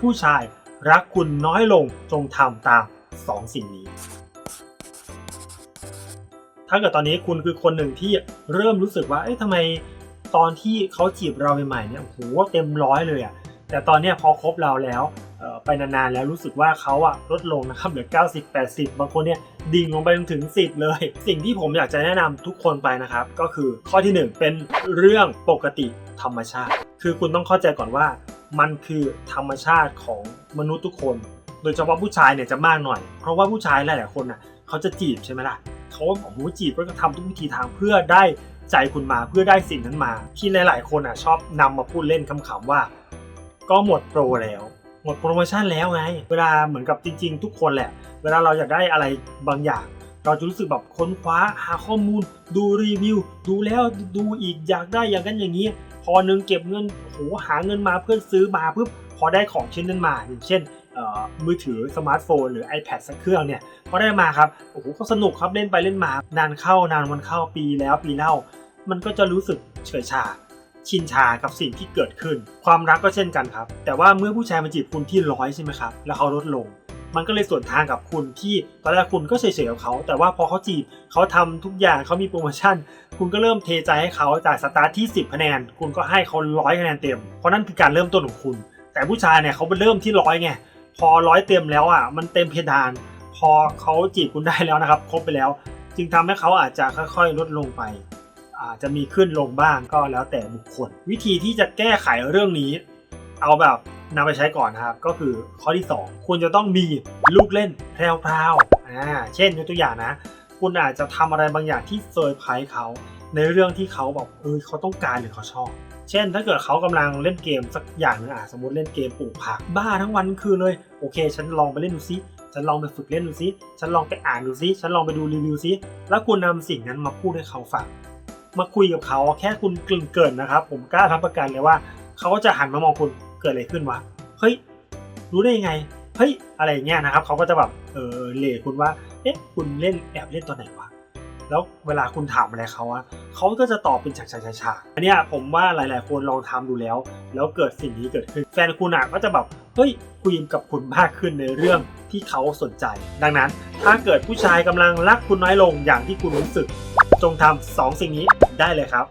ผู้ชายรักคุณน้อยลงจงทำตามสองสิ่งนี้ ถ้าเกิดตอนนี้คุณคือคนหนึ่งที่เริ่มรู้สึกว่า เอ๊ะทำไมตอนที่เขาจีบเราใหม่ๆเนี่ยโอ้โหเต็มร้อยเลยอะแต่ตอนเนี้ยพอคบเราแล้วไปนานๆแล้วรู้สึกว่าเขาอะลดลงนะครับเหลือ 90 80 บางคนเนี่ยดิ่งลงไปจนถึง 10 เลย สิ่งที่ผมอยากจะแนะนำทุกคนไปนะครับ ก็คือข้อที่หนึ่งเป็นเรื่องปกติธรรมชาติ คือคุณต้องเข้าใจก่อนว่า มันคือธรรมชาติของมนุษย์ทุกคน โดยเฉพาะผู้ชายเนี่ยจะมากหน่อย เพราะว่าผู้ชายหลายๆคนน่ะเขาจะจีบใช่ไหมล่ะเขาโอ้โหจีบก็จะทำทุกวิธีทางเพื่อได้ใจคุณมาเพื่อได้สิ่งนั้นมา ที่หลาย ๆ คนอะชอบนำมาพูดเล่นคำๆว่า ก็หมดโปรแล้ว หมดโปรโมชั่นแล้วไง เวลาเหมือนกับจริง ๆ ทุกคนแหละ เวลาเราอยากได้อะไรบางอย่าง เราจะรู้สึกแบบค้นคว้าหาข้อมูล ดูรีวิว ดูแล้วดูอีกอยากได้อย่างนั้นอย่างนี้ พอนึงเก็บเงินโหหาเงินมาเพื่อซื้อมาปุ๊บพอได้ของชิ้นนั้นมาอย่างเช่นมือถือสมาร์ทโฟนหรือ iPad สักเครื่องเนี่ยพอได้มาครับโอ้โหก็สนุกครับเล่นไปเล่นมานานเข้านานวันเข้าปีแล้วปีเล่า มันก็จะรู้สึกเฉยชา ชินชากับสิ่งที่เกิดขึ้น ความรักก็เช่นกันครับ แต่ว่าเมื่อผู้ชายมาจีบคุณที่ร้อยใช่ไหมครับแล้วเขาลดลง มันก็เลยส่วนทางกับคุณที่ตอนแรกคุณก็เฉยๆกับเขา แต่ว่าพอเขาจีบเขาทำทุกอย่างเขามีโปรโมชั่น คุณก็เริ่มเทใจให้เขาจากสตาร์ทที่ 10คะแนน คุณก็ให้เขาร้อยคะแนนเต็ม เพราะนั่นคือการเริ่มต้นของคุณ แต่ผู้ชายเนี่ยเขาเริ่มที่ร้อยไง พอร้อยเต็มแล้วอะ มันเต็มเพดาน พอเขาจีบคุณได้แล้วนะครับ ครบไปแล้ว จึงทำให้เขาอาจจะค่อยๆ ลดลงไปอาจจะมีขึ้นลงบ้างก็แล้วแต่บุคคล วิธีที่จะแก้ไขเรื่องนี้ เอาแบบ นำไปใช้ก่อนนะครับ ก็คือข้อที่ 2 คุณจะต้องมีลูกเล่นแพรวๆอ่าเช่นยกตัวอย่างนะ คุณอาจจะทำอะไรบางอย่างที่เซอร์ไพรส์เขา ในเรื่องที่เขาแบบเออเขาต้องการหรือเขาชอบเช่น ถ้าเกิดเขากำลังเล่นเกมสักอย่างนึงอะสมมติเล่นเกมปลูกผักบ้าทั้งวันคืนเลยโอเค ฉันลองไปเล่นดูซิฉันลองไปฝึกเล่นดูซิฉันลองไปอ่านดูซิฉันลองไปดูรีวิวซิแล้วคุณนำสิ่งนั้นมาพูดให้เขาฟังมาคุยกับเขาแค่คุณกลิ่นเกินนะครับ ผมกล้ารับประกันเลยว่า เขาก็จะหันมามองคุณ เกิดอะไรขึ้นวะเฮ้ยรู้ได้ยังไงเฮ้ยอะไรเงี้ยนะครับเขาก็จะแบบเออเล่คุณว่าเอ๊ะคุณเล่นแอบเล่นตอนไหนวะแล้วเวลาคุณถามอะไรเขาอะเขาก็จะตอบเป็นฉากๆๆอันนี้ผมว่าหลาย ๆ คนลองทำดูแล้ว แล้วเกิดสิ่งนี้เกิดขึ้น แฟนคุณอะก็จะแบบเฮ้ยคุยกับคุณมากขึ้นในเรื่องที่เขาสนใจ ดังนั้น ถ้าเกิดผู้ชายกำลังรักคุณน้อยลงอย่างที่คุณรู้สึก จงทำสองสิ่งนี้ได้เลยครับ